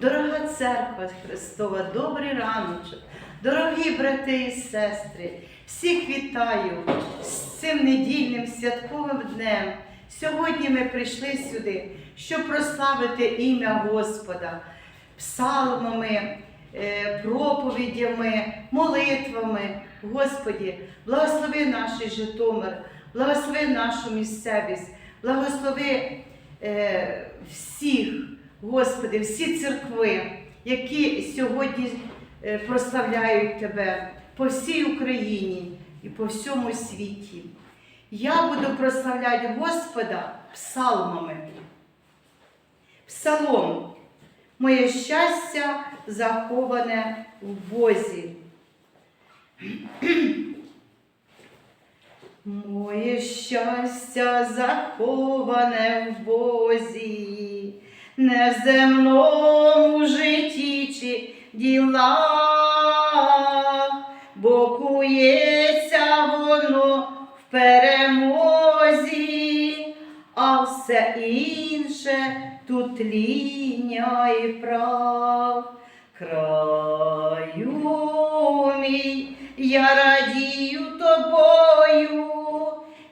Дорога церква Христова, добрий раночок, дорогі брати і сестри, всіх вітаю з цим недільним святковим днем. Сьогодні ми прийшли сюди, щоб прославити ім'я Господа псалмами, е, проповідями, молитвами. Господі, благослови наш Житомир, благослови нашу місцевість, благослови е, всіх, Господи, всі церкви, які сьогодні е, прославляють Тебе по всій Україні і по всьому світі. Я буду прославляти Господа псалмами. Псалом. Моє щастя заховане в Бозі. Моє щастя заховане в Бозі, не в земному житті чи ділах, бо воно в перемозі, а все інше тут ління і прав. Краю мій, я радію тобою,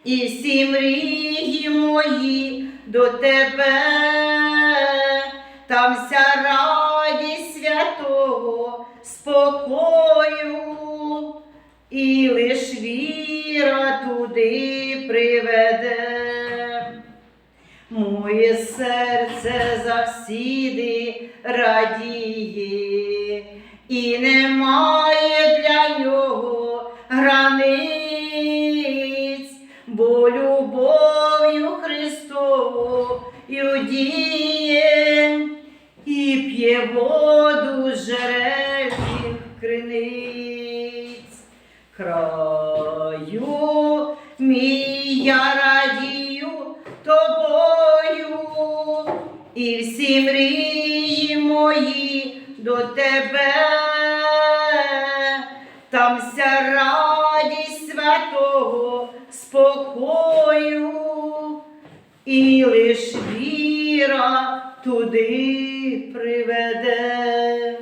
і всі мрії мої до тебе, віра туди приведе. Моє серце завсіди радіє, і немає для нього границь, бо любов'ю Христовою діє і п'є воду жерельних криниць. Краю мій я радію тобою, і всі мрії мої до тебе, там вся радість святого спокою, і лиш віра туди приведе.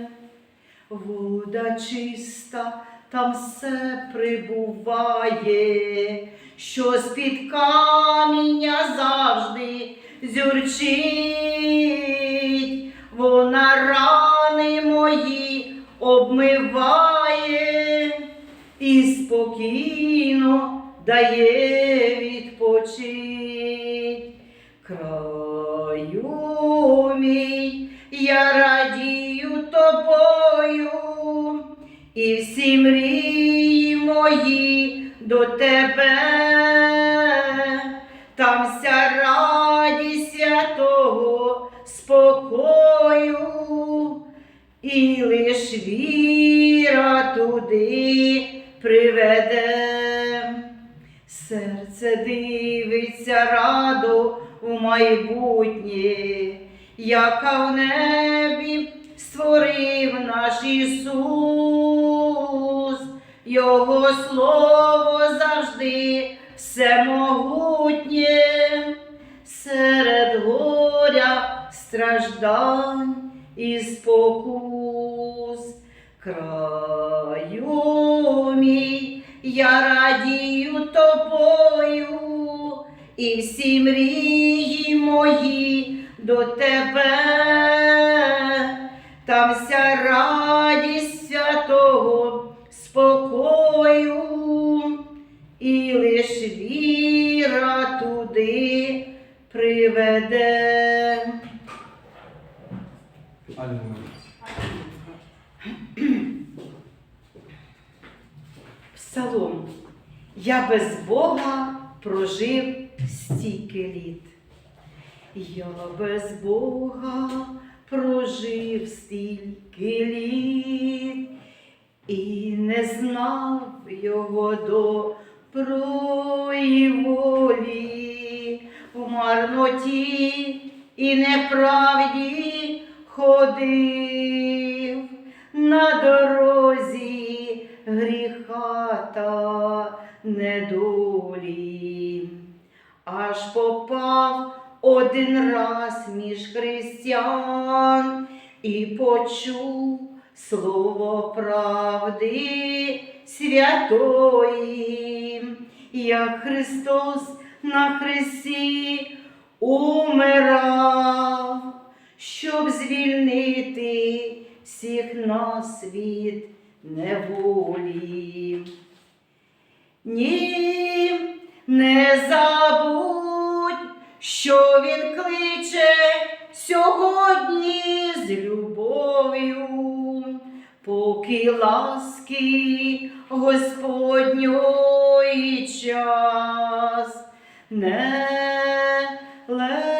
Вода чиста, там все прибуває, що з-під каміння завжди зюрчить, і лиш віра туди приведе. Серце дивиться радо у майбутнє, яка в небі створив наш Ісус, Його слово завжди всемогутнє, серед горя страждань і спокус. Краю мій, я радію тобою, і всі мрії мої до тебе, там вся радість Я без Бога прожив стільки літ. Я без Бога прожив стільки літ і не знав його доброї волі в марноті і неправді ходив на дорозі гріха недолі, аж попав один раз між християн, і почув слово правди святої, як Христос на хресті умирав, щоб звільнити всіх нас від неволі. Ні, не забудь, що він кличе сьогодні з любов'ю, поки ласки Господньої час не легко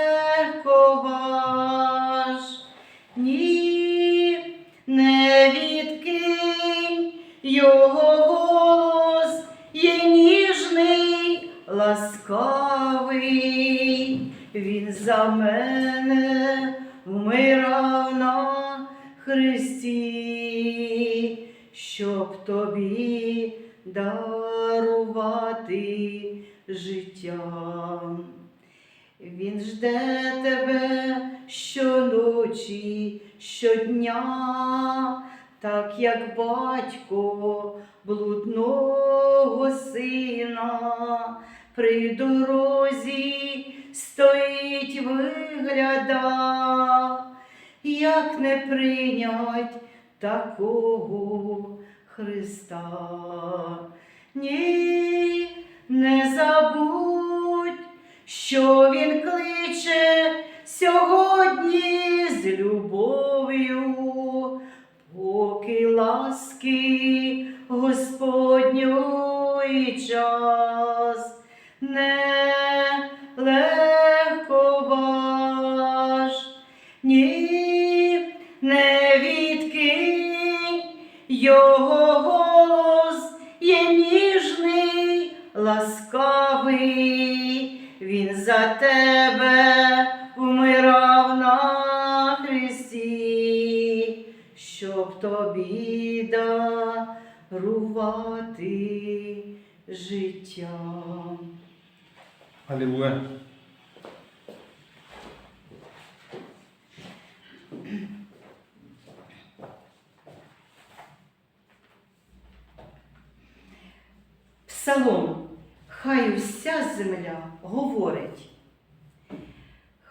він за мене вмирав на Христі, щоб тобі дарувати життя. Він жде тебе щоночі, щодня, так як батько блудного сина при дорозі стоїть вигляда, як не прийнять такого Христа. Ласкавий, він за тебе вмирав на хресті, щоб тобі дарувати життя. Алілуя. Псалом, хай уся земля говорить.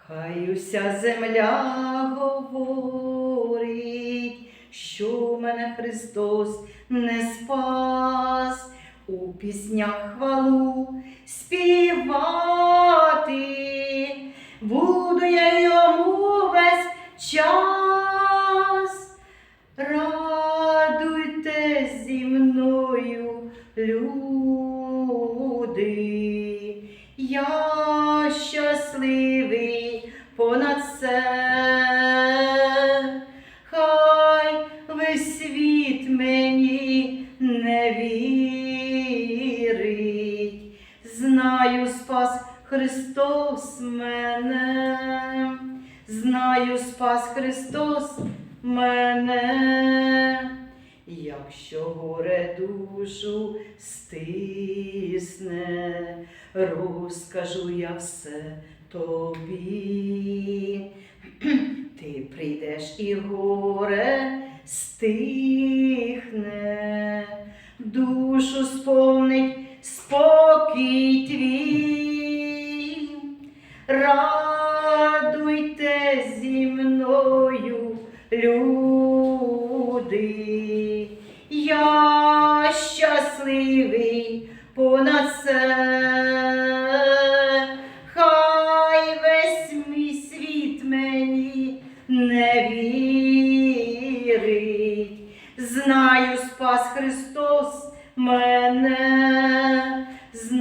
Хай уся земля говорить, що мене Христос не спас, у піснях хвалу співати, буду я йому весь час. Розкажу я все тобі. Ти прийдеш і горе стихне,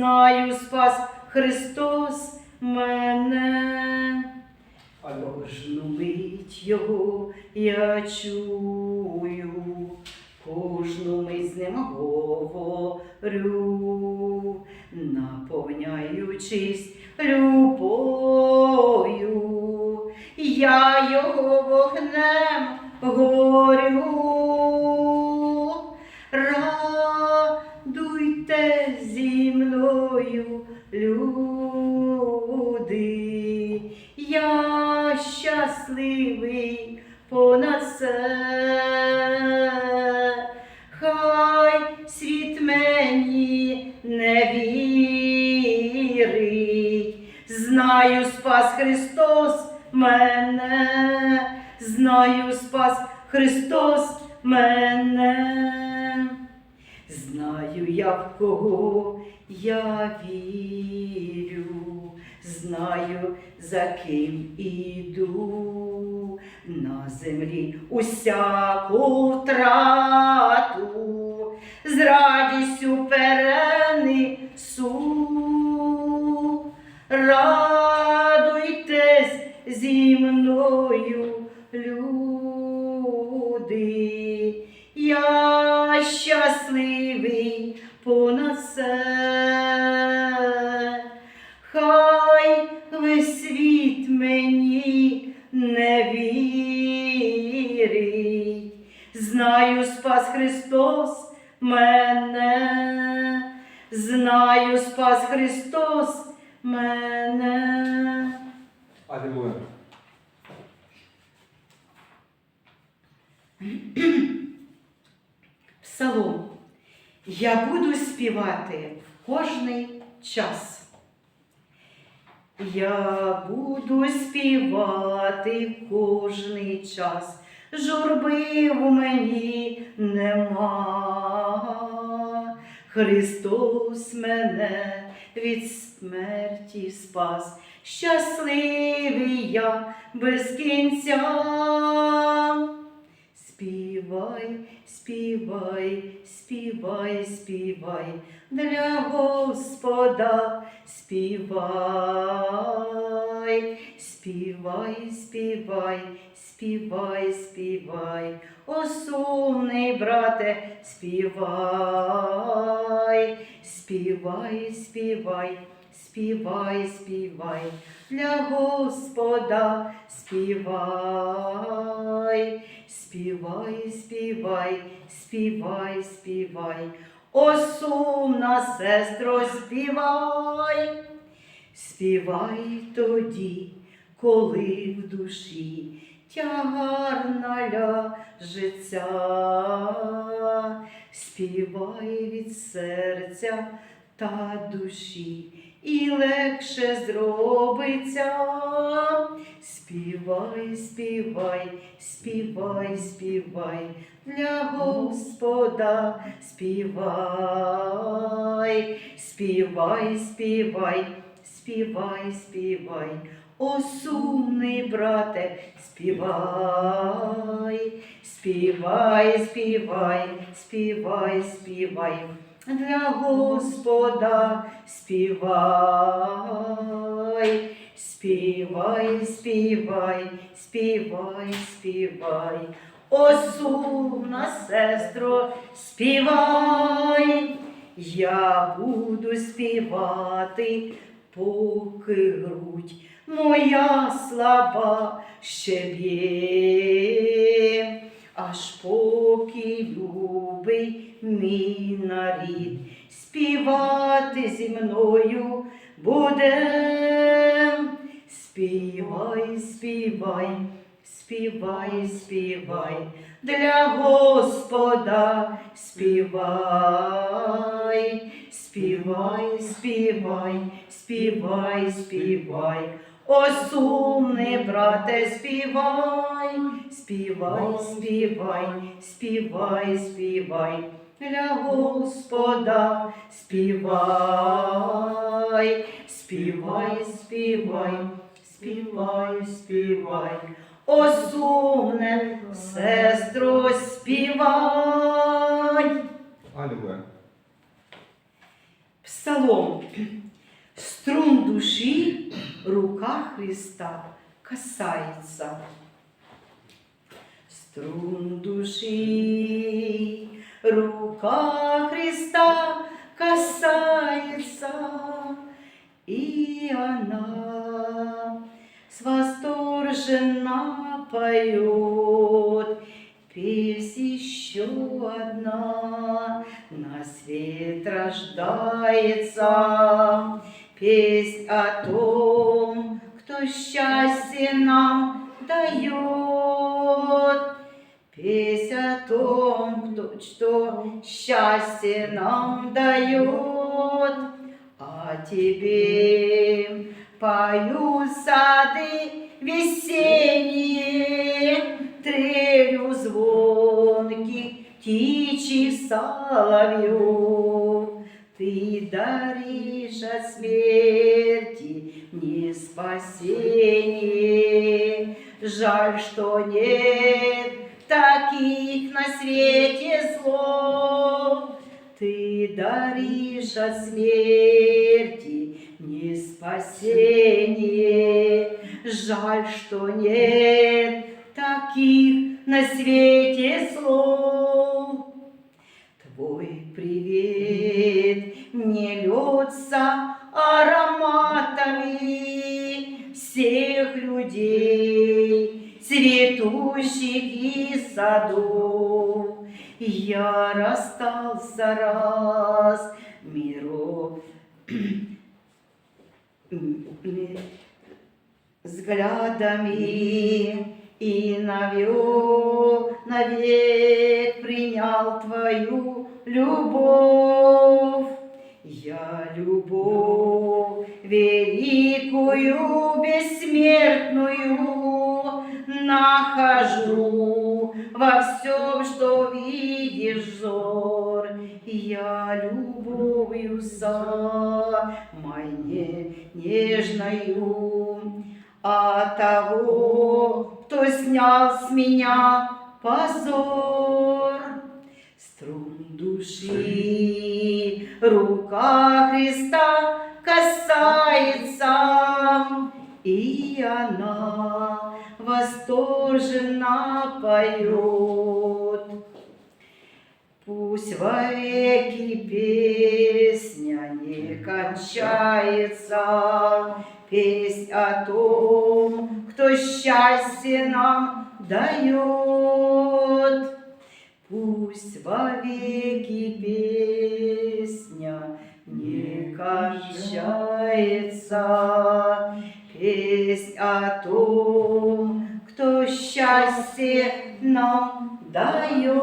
знаю, спас Христос мене. Кожну мить його я чую, кожну мить з ним говорю, наповняючись любов'ю, я його вогнем горю. Радуйте зі мною, люди, я щасливий понад все. Хай світ мені не вірить, знаю, спас Христос мене, знаю, спас Христос мене, знаю я в кого я вірю, знаю, за ким іду на землі усяку втрату, з радістю перенесу. Радуйтесь зі мною, люди, я щасливий понад все. Мені не вірить, знаю, спас Христос мене, знаю, спас Христос мене. Алілуя. Псалом. Я буду співати в кожний час. Я буду співати кожний час. Журби в мені нема. Христос мене від смерті спас. Щасливий я без кінця. Співай, співай, співай, співай, для Господа співай, співай, співай, співай, співай, о сумний брате, співай, співай, співай, співай, співай, для Господа співай. Співай, співай, співай, співай, о сумна сестро, співай, співай тоді, коли в душі тягар наляжеться, співай від серця та душі. І легше зробиться, співай, співай, співай, співай, для Господа. Співай, співай, співай, співай, співай, о сумний брате, співай, співай, співай, співай, співай. Для Господа співай, співай, співай, співай, співай, о сумна сестро, співай, я буду співати, поки грудь моя слаба ще б'є, аж поки любий мій нарід. Співати зі мною буде. Співай, співай, співай, співай, для Господа співай, співай, співай, співай, співай. О, сумний брате, співай, співай, співай, співай, співай, для Господа співай, співай, співай, співай, співай, о сумне сестро, співай. Алілуя. Псалом. Струн души рука Христа касается. Струн души рука Христа касается, и она с восторженно поет. Песнь еще одна на свет рождается. Песнь о том, кто счастье нам дает. Песнь о том, кто, что счастье нам дает, а тебе пою сады весенние, трелью звонких птичьих соловьев. Ты даришь от смерти не спасение. Жаль, что нет таких на свете слов. Ты даришь от смерти не спасение. Жаль, что нет таких на свете слов. Твой привет не льется ароматами всех людей, цветущих из садов. Я расстался раз миров взглядами и навек, навек принял твою любовь. Я любовь великую, бессмертную нахожу во всем, что видишь взор. Я любовью самой не- нежною, а того, кто снял с меня позор. Струн души рука Христа касается, и она восторженно поет. Пусть вовеки песня не кончается, Песнь о том, кто счастье нам дает. Пусть вовеки песня не кончается, Песнь о том, то щастя нам дає.